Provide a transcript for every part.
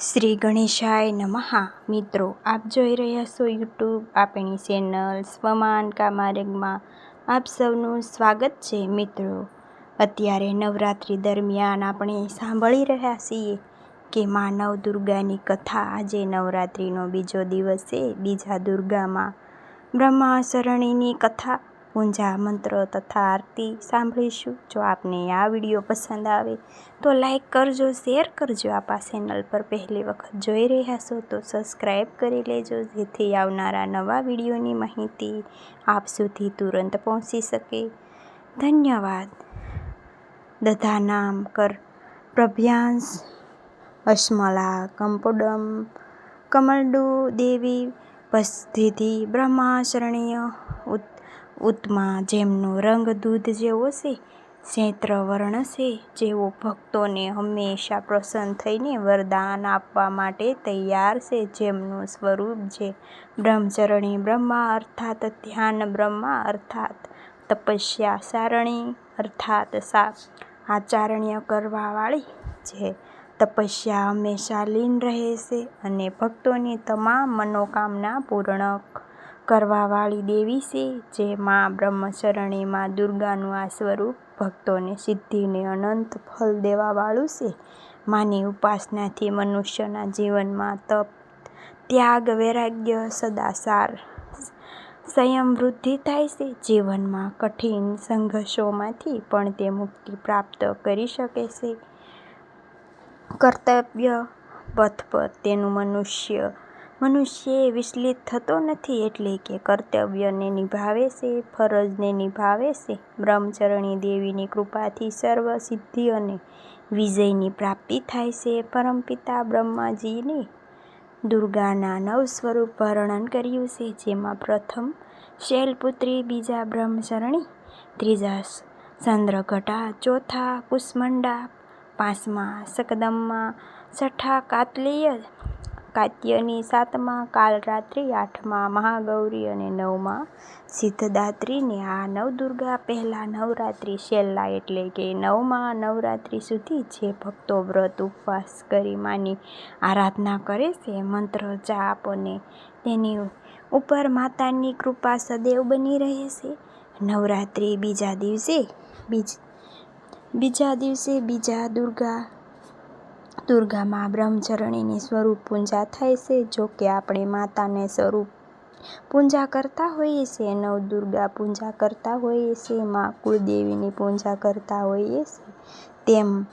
શ્રી ગણેશાય નમઃ. મિત્રો, આપ જોઈ રહ્યા છો યુટ્યુબ આપણી ચેનલ સ્વમાન કામારેગમાં. આપ સૌનું સ્વાગત છે, મિત્રો. અત્યારે નવરાત્રિ દરમિયાન આપણે સાંભળી રહ્યા છીએ કે મા નવ દુર્ગાની કથા આજે નવરાત્રિનો બીજો દિવસ છે, બીજા દુર્ગામાં. બ્રહ્માસરણીની કથા પૂંજા, મંત્ર તથા આરતી સાંભળીશું. જો આપને આ વીડિયો પસંદ આવે, તો લાઈક કરજો, શેર કરજો. આપ આ ચેનલ પર પહેલી વખત જોઈ રહ્યા છો, તો સબસ્ક્રાઈબ કરી લેજો, જેથી આવનારા નવા વિડીયોની માહિતી આપ સુધી તુરંત પહોંચી શકે. ધન્યવાદ. દધાનામ કર પ્રભ્યાંશ. અશ્મલા કંપોડમ. કમલડુ દેવી. પસ્થિતિ બ્રહ્માશરણીય. ઉત ઉત્મા જેમનો રંગ દૂધ જેવો છે, ચૈત્ર વર્ણ છે, જેઓ ભક્તોને હંમેશા પ્રસન્ન થઈને વરદાન આપવા માટે તૈયાર છે. જેમનું સ્વરૂપ છે બ્રહ્મચરણી બ્રહ્મા અર્થાત ધ્યાન બ્રહ્મા અર્થાત તપસ્યા સારણી અર્થાત સા આચારણ્ય કરવાવાળી છે. તપસ્યા હંમેશા લીન રહે છે અને ભક્તોની તમામ મનોકામના પૂર્ણ કરવાવાળી દેવી છે, જે મા બ્રહ્મચરણી મા દુર્ગાનું આ સ્વરૂપ ભક્તોને સિદ્ધિને અનંત ફળ દેવાવાળું છે. માની ઉપાસનાથી મનુષ્યના જીવનમાં તપ, ત્યાગ, વૈરાગ્ય સદાચાર સંયમ વૃદ્ધિ થાય છે. જીવનમાં કઠિન સંઘર્ષોમાંથી પણ તે મુક્તિ પ્રાપ્ત કરી શકે છે. કર્તવ્ય પથ પર તેનું મનુષ્ય મનુષ્ય વિચલિત થતો નથી એટલે કે કર્તવ્યને નિભાવે છે, ફરજને નિભાવે છે. બ્રહ્મચરણી દેવીની કૃપાથી સર્વ સિદ્ધિ અને વિજયની પ્રાપ્તિ થાય છે. પરમપિતા બ્રહ્માજીની દુર્ગાના નવ સ્વરૂપ વર્ણન કર્યું છે, જેમાં પ્રથમ શૈલપુત્રી, બીજા બ્રહ્મચરણી, ત્રીજા ચંદ્રઘટા, ચોથા કુષ્માંડા, પાંચમા શકદમ્મા છઠ્ઠા કાત્લીય કાત્યની સાતમા કાલરાત્રિ આઠમા મહાગૌરી અને નવમા સિદ્ધદાત્રીને આ નવદુર્ગા પહેલાં નવરાત્રિ છેલ્લા એટલે કે નવમા નવરાત્રિ સુધી જે ભક્તો વ્રત ઉપવાસ કરી માની આરાધના કરે છે, મંત્ર જાપ અને તેની ઉપર માતાની કૃપા સદૈવ બની રહે છે. નવરાત્રિ બીજા દિવસે બીજ, બીજા દિવસે બીજા દુર્ગા દુર્ગામાં બ્રહ્મચરણીની સ્વરૂપ પૂજા થાય છે, જો કે આપણે માતાને સ્વરૂપ પૂજા કરતા હોઈએ છીએ નવદુર્ગા પૂજા કરતા હોઈએ છીએ, મા કુળદેવીની પૂજા કરતા હોઈએ છીએ. તેમ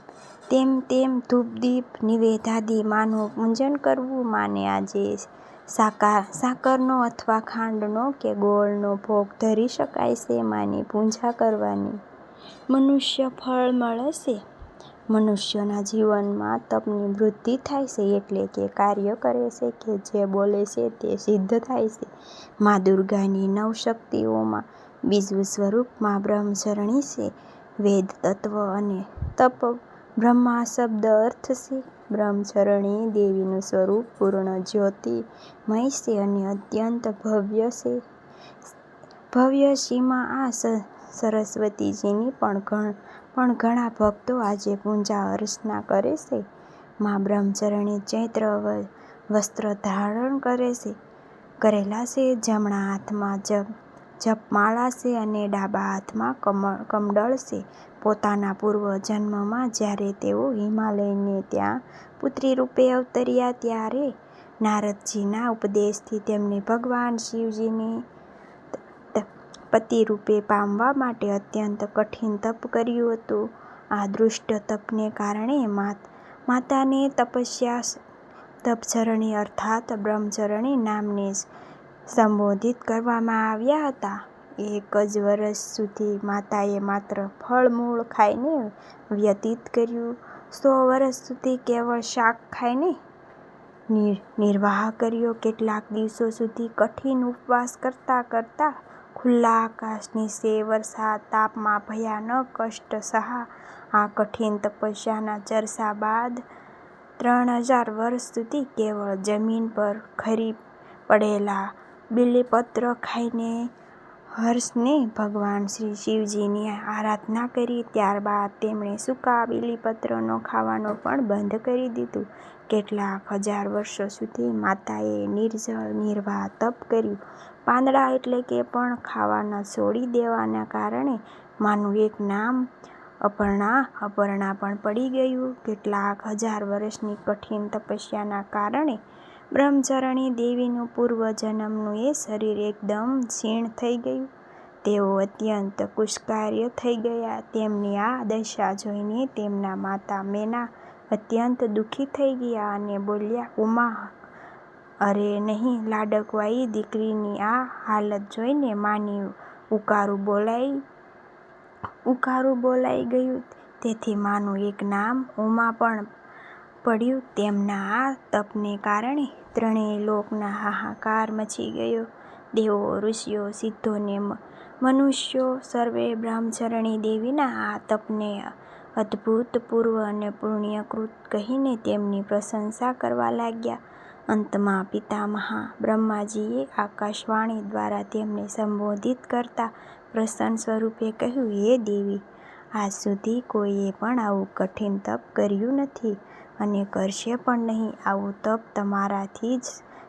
તેમ તેમ ધૂપ, દીપ નિવેદાદી માનું પૂજન કરવું માને આજે સાકાર સાકરનો અથવા ખાંડનો કે ગોળનો ભોગ ધરી શકાય છે, માની પૂજા કરવાની. મનુષ્ય ફળ મળે છે. મનુષ્યના જીવનમાં તપની વૃદ્ધિ થાય છે એટલે કે કાર્ય કરે છે કે જે બોલે છે તે સિદ્ધ થાય છે. મા દુર્ગાની નવ શક્તિઓમાં બીજું સ્વરૂપ મા બ્રહ્મચરણી છે, વેદ તત્વ અને તપ. બ્રહ્મા શબ્દ અર્થ છે. બ્રહ્મચરણી દેવીનું સ્વરૂપ પૂર્ણ જ્યોતિમય છે અને અત્યંત ભવ્ય છે. ભવ્ય સીમા આ સરસ્વતીજીની પણ પણ ઘણા ભક્તો આજે પૂજા અર્ચના કરે છે. મા બ્રહ્મચરણી ચૈત્ર વસ્ત્ર ધારણ કરે છે. કરેલા છે, જમણા હાથમાં જપ, જપમાળા છે અને ડાબા હાથમાં કમળ, કમડળ છે. પોતાના પૂર્વ જન્મમાં જ્યારે તેઓ હિમાલયને ત્યાં પુત્રી રૂપે અવતર્યા ત્યારે નારદજીના ઉપદેશથી તેમને ભગવાન શિવજીને પતિ રૂપે પામવા માટે અત્યંત કઠિન તપ કર્યું હતું. આ દુષ્ટ તપને કારણે માતાને તપસ્યા તપચરણી અર્થાત બ્રહ્મચરણી નામને સંબોધિત કરવામાં આવ્યા હતા. એક જ વર્ષ સુધી માતાએ માત્ર ફળ-મૂળ ખાઈને વ્યતીત કર્યું. સો વર્ષ સુધી કેવળ શાક ખાઈને નિર્વાહ કર્યો. કેટલાક દિવસો સુધી કઠિન ઉપવાસ કરતાં કરતાં ખુલ્લા આકાશની સે વરસાદ તાપમાં ભયાનક કષ્ટ સહા. આ કઠિન તપસ્યાના ચરસા બાદ ત્રણ હજાર વર્ષ સુધી કેવળ જમીન પર ખરી પડેલા બીલીપત્ર ખાઈને હર્ષને ભગવાન શ્રી શિવજીની આરાધના કરી. ત્યારબાદ તેમણે સૂકા બીલીપત્રનો ખાવાનું પણ બંધ કરી દીધું. કેટલાક હજાર વર્ષો સુધી માતાએ નિર્જળ નિર્વાહ તપ કર્યું. પાંદડા એટલે કે પણ ખાવાના છોડી દેવાના કારણે માનું એક નામ અપર્ણા અપર્ણા પણ પડી ગયું. કેટલાક હજાર વર્ષની કઠિન તપસ્યાના કારણે બ્રહ્મચરણી દેવીનું પૂર્વજન્મનું એ શરીર એકદમ ક્ષીણ થઈ ગયું. તેઓ અત્યંત કુષ્કાર્ય થઈ ગયા. તેમની આ દશા જોઈને તેમના માતા મેના અત્યંત દુઃખી થઈ ગયા અને બોલ્યા, ઉમા, અરે નહીં, લાડકવાઈ દીકરીની આ હાલત જોઈને માની ઉકારું બોલાઈ ઉકારું બોલાઈ ગયું. તેથી માનું એક નામ ઉમા પણ પડ્યું. તેમના આ તપને કારણે ત્રણેય લોકના હાહાકાર મચી ગયો. દેવો, ઋષિઓ સિદ્ધોને મનુષ્યો, સર્વે બ્રહ્મચરણી દેવીના આ તપને અદભૂતપૂર્વ અને પુણ્યકૃત કહીને તેમની પ્રશંસા કરવા લાગ્યા. અંતમાં પિતામહા બ્રહ્માજીએ આકાશવાણી દ્વારા તેમને સંબોધિત કરતા પ્રસન્ન સ્વરૂપે કહ્યું, હે દેવી, આજ સુધી કોઈએ પણ આવું કઠિન તપ કર્યું નથી અને કરશે પણ નહીં. આવું તપ તમારાથી જ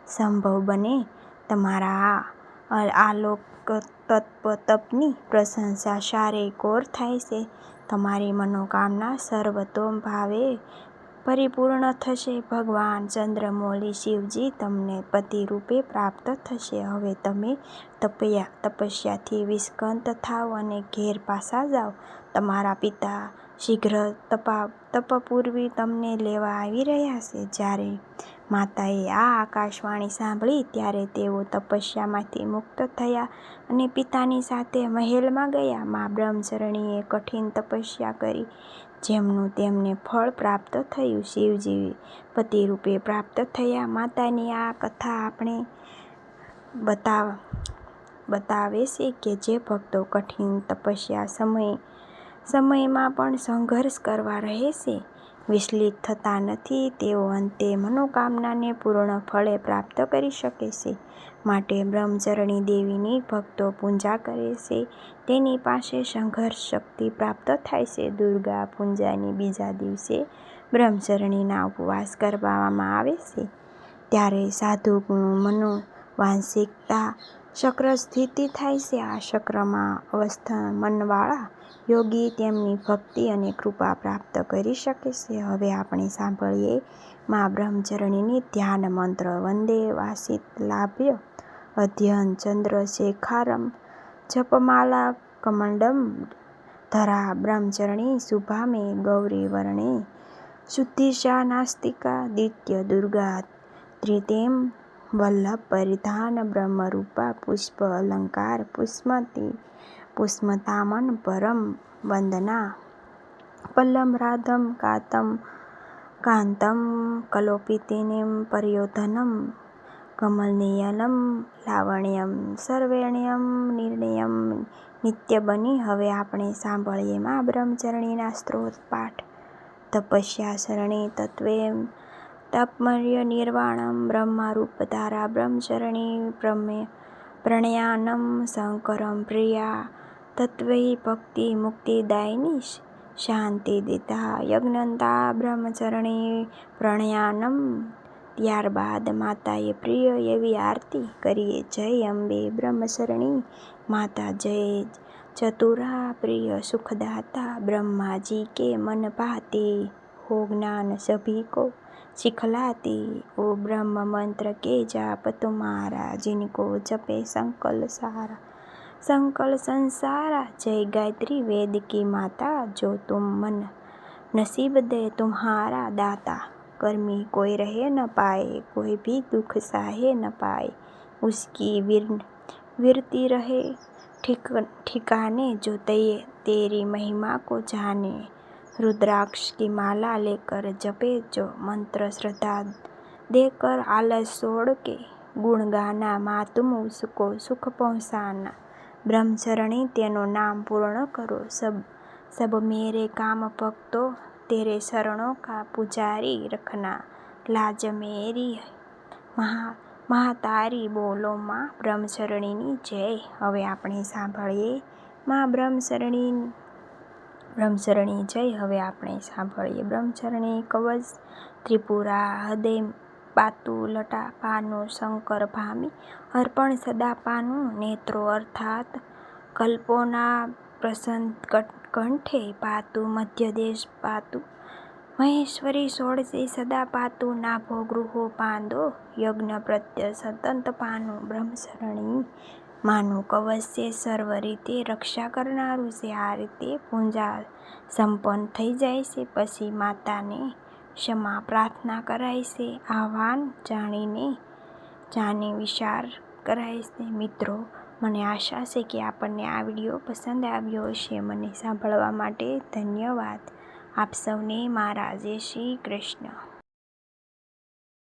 સંભવ બને. તમારા આ આલોક તપની પ્રશંસા ચારેય કોર થાય છે. તમારી મનોકામના સર્વતોભાવે પરિપૂર્ણ થશે. ભગવાન ચંદ્રમૌલી શિવજી તમને પતિરૂપે પ્રાપ્ત થશે. હવે તમે તપસ્યાથી વિસ્કંત થાવ અને ઘેર પાછા જાઓ તમારા પિતા શીઘ્ર તપા, તપપૂર્વી તમને લેવા આવી રહ્યા છે. જ્યારે માતાએ આ આકાશવાણી સાંભળી, ત્યારે તેઓ તપસ્યામાંથી મુક્ત થયા અને પિતાની સાથે મહેલમાં ગયા. મા બ્રહ્મચરણીએ કઠિન તપસ્યા કરી, જેમનું તેમને ફળ પ્રાપ્ત થયું. શિવજી પતિરૂપે પ્રાપ્ત થયા. માતાની આ કથા આપણે બતાવ, બતાવે છે કે જે ભક્તો કઠિન તપસ્યા સમય સમયમાં પણ સંઘર્ષ કરવા રહે છે. વિચલિત થતા નથી, તેઓ અંતે મનોકામનાને પૂર્ણ ફળે પ્રાપ્ત કરી શકે છે. માટે બ્રહ્મચરણી દેવીની ભક્તો પૂજા કરે છે. તેની પાસે સંઘર્ષ શક્તિ પ્રાપ્ત થાય છે. દુર્ગા પૂજાની બીજા દિવસે બ્રહ્મચરણીના ઉપવાસ કરવામાં આવે છે. ત્યારે સાધુગુણો મનો વાંસિકતા ચક્ર સ્થિતિ થાય છે. આ ચક્રમાં અવસ્થાનવાળા યોગી તેમની ભક્તિ અને કૃપા પ્રાપ્ત કરી શકે છે. હવે આપણે સાંભળીએ મા બ્રહ્મચરણીની ધ્યાન મંત્ર વંદે વાસિતલાભ્ય અધ્યયન ચંદ્રશેખારમ જપમાલા કમંડમ ધરા બ્રહ્મચરણી શુભામે ગૌરી વર્ણે શુદ્ધિશા નાસ્તિકા દિત્ય દુર્ગા ત્રિતેમ વલ્લભ પરિધાન બ્રહ્મરૂપા પુષ્પ અલંકાર પુષ્મતી પુષ્પતામન પરમ વંદના પલ્લમ રાધમ કાતમ કાંતમ કલોપિતિનીમ પર્યોધનમ કમલનયનમ લાવણ્યમ સર્વેણ્યમ નિર્ણયમ નિત્ય બની હવે આપણે સાંભળીએ મા બ્રહ્મચરણીના સ્ત્રોત પાઠ તપસ્યા શરણે તત્વે તપમર્ય નિર્વાણમ બ્રહ્મરૂપધારા બ્રહ્મચરણી બ્રહ્મે પ્રણયાનમ શંકરમ પ્રિયા તત્ત્વૈ મુક્તિદાયિની શાંતિદેતા યજ્ઞંતા બ્રહ્મચરણી પ્રણયાનમ ત્યારબાદ માતાએ પ્રિય એવી આરતી કરીએ। જય અંબે બ્રહ્મચરણી માતા જય ચતુરા પ્રિય સુખદાતા બ્રહ્માજી કે મન ભાતે હો જ્ઞાન સભી को सिखलाती ओ ब्रह्म मंत्र के जाप तुम्हारा जिनको जपे संकल सारा संकल संसारा जय गायत्री वेद की माता जो तुम मन नसीब दे तुम्हारा दाता कर्मी कोई रहे न पाए कोई भी दुख सहे न पाए उसकी वीर वीरती रहे ठिक ठिकाने जो ते तेरी महिमा को जाने रुद्राक्ष की माला लेकर जपे जो मंत्र श्रद्धा देकर आलस छोड़ के गुण गाना माँ तुम उसको सुख पहुँचाना ब्रह्मचरणी तेनो नाम पूर्ण करो सब सब मेरे काम भक्तो तेरे शरणों का पुजारी रखना लाज मेरी महा મા તારી બોલો માં બ્રહ્મચરણીની જય હવે આપણે સાંભળીએ મા બ્રહ્મચરણી બ્રહ્મચરણી જય. હવે આપણે સાંભળીએ બ્રહ્મચરણી, કવચ, ત્રિપુરા, હૃદય, પાતુ, લટા, પાનું, શંકર, ભામી, અર્પણ, સદા, પાનું, નેત્રો, અર્થાત કલ્પોના, પ્રસન્ન કંઠે, પાતું મધ્યદેશ પાતું, મહેશ્વરી, સોળસી, સદા, પાતું, નાભો, ગૃહો, પાંદો, યજ્ઞ પ્રત્ય સતંત, પાનું, બ્રહ્મચરણી માનું કવચ છે સર્વ રીતે રક્ષા કરનારું છે. આ રીતે પૂજા સંપન્ન થઈ જાય છે, પછી માતાને ક્ષમા પ્રાર્થના કરાય છે. આહવાન જાણીને જાણી વિચાર કરાય છે. મિત્રો, મને આશા છે કે આપણને આ વીડિયો પસંદ આવ્યો હશે. મને સાંભળવા માટે ધન્યવાદ. આપ સૌને મારા જય શ્રી કૃષ્ણ.